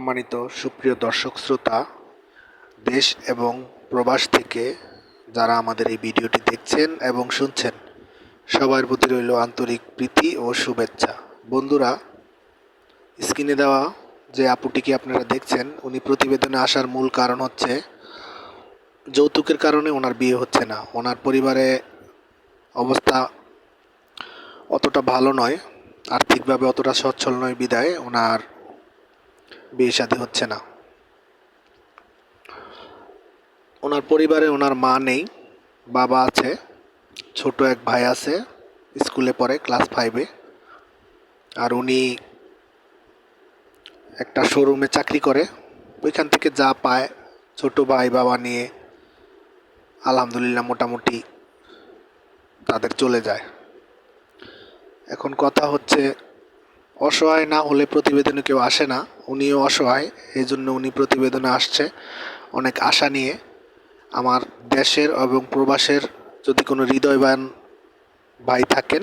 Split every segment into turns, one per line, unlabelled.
সম্মানিত সুপ্রিয় দর্শক শ্রোতা, দেশ এবং প্রবাস থেকে যারা আমাদের এই ভিডিওটি দেখছেন এবং শুনছেন, সবার প্রতি রইল আন্তরিক প্রীতি ও শুভেচ্ছা। বন্ধুরা, স্ক্রিনে দেওয়া যে আপুটিকে আপনারা দেখছেন, উনি প্রতিবেদনে আসার মূল কারণ হচ্ছে যৌতুকের কারণে ওনার বিয়ে হচ্ছে না। ওনার পরিবারে অবস্থা অতটা ভালো নয়, আর্থিকভাবে অতটা সচ্ছল নয় বিদায়। ওনার বিয়ে শাদী হচ্ছে না। ওনার পরিবারে ওনার মা নেই, বাবা আছে, ছোট এক ভাই আছে, স্কুলে পড়ে ক্লাস ফাইভে আর উনি একটা শোরুমে চাকরি করে, ওইখান থেকে যা পায় ছোট ভাই বাবা নিয়ে, আলহামদুলিল্লাহ মোটামুটি তাদের চলে যায়। এখন কথা হচ্ছে অসহায় না হলে প্রতিবেদনে কেউ আসে না, উনিও অসহায় এই জন্য উনি প্রতিবেদনে আসছে। অনেক আশা নিয়ে আমার দেশের এবং প্রবাসের যদি কোনো হৃদয়বান ভাই থাকেন,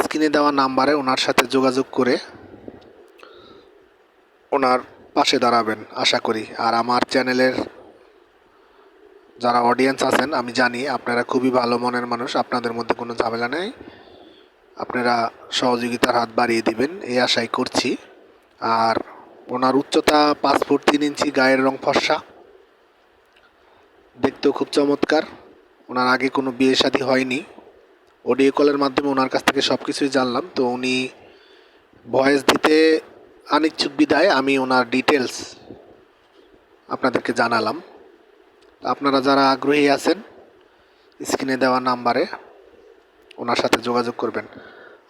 স্ক্রিনে দেওয়া নাম্বারে ওনার সাথে যোগাযোগ করে ওনার পাশে দাঁড়াবেন, আশা করি। আর আমার চ্যানেলের যারা অডিয়েন্স আছেন, আমি জানি আপনারা খুবই ভালো মনের মানুষ, আপনাদের মধ্যে কোনো ঝামেলা নেই। আপনারা সহযোগিতার হাত বাড়িয়ে দিবেন, এই আশাই করছি। আর ওনার উচ্চতা পাঁচ ফুট তিন ইঞ্চি গায়ের রং ফর্সা। দেখতেও খুব চমৎকার। ওনার আগে কোনো বিয়ে শাদী হয়নি। অডিও কলের মাধ্যমে ওনার কাছ থেকে সব কিছুই জানলাম। তো উনি ভয়েস দিতে অনিচ্ছুক বিদায়, আমি ওনার ডিটেলস আপনাদেরকে জানালাম। আপনারা যারা আগ্রহী আছেন স্ক্রিনে দেওয়া নাম্বারে ওনার সাথে যোগাযোগ করবেন।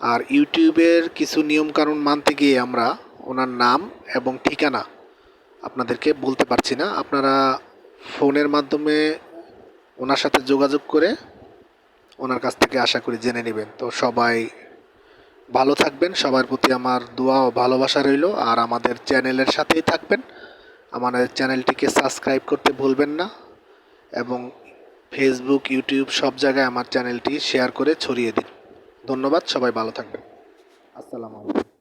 আর ইউটিউবের কিছু নিয়মকানুন মানতে গিয়ে আমরা ওনার নাম এবং ঠিকানা আপনাদেরকে বলতে পারছি না। আপনারা ফোনের মাধ্যমে ওনার সাথে যোগাযোগ করে ওনার কাছ থেকে আশা করি জেনে নেবেন। তো সবাই ভালো থাকবেন। সবার প্রতি আমার দোয়া ও ভালোবাসা রইল। আর আমাদের চ্যানেলের সাথেই থাকবেন। আমাদের চ্যানেলটিকে সাবস্ক্রাইব করতে ভুলবেন না। এবং ফেসবুক ইউটিউব সব জায়গায় আমার চ্যানেলটি শেয়ার করে ছড়িয়ে দিন। ধন্যবাদ, সবাই ভালো থাকবেন। আসসালামু আলাইকুম।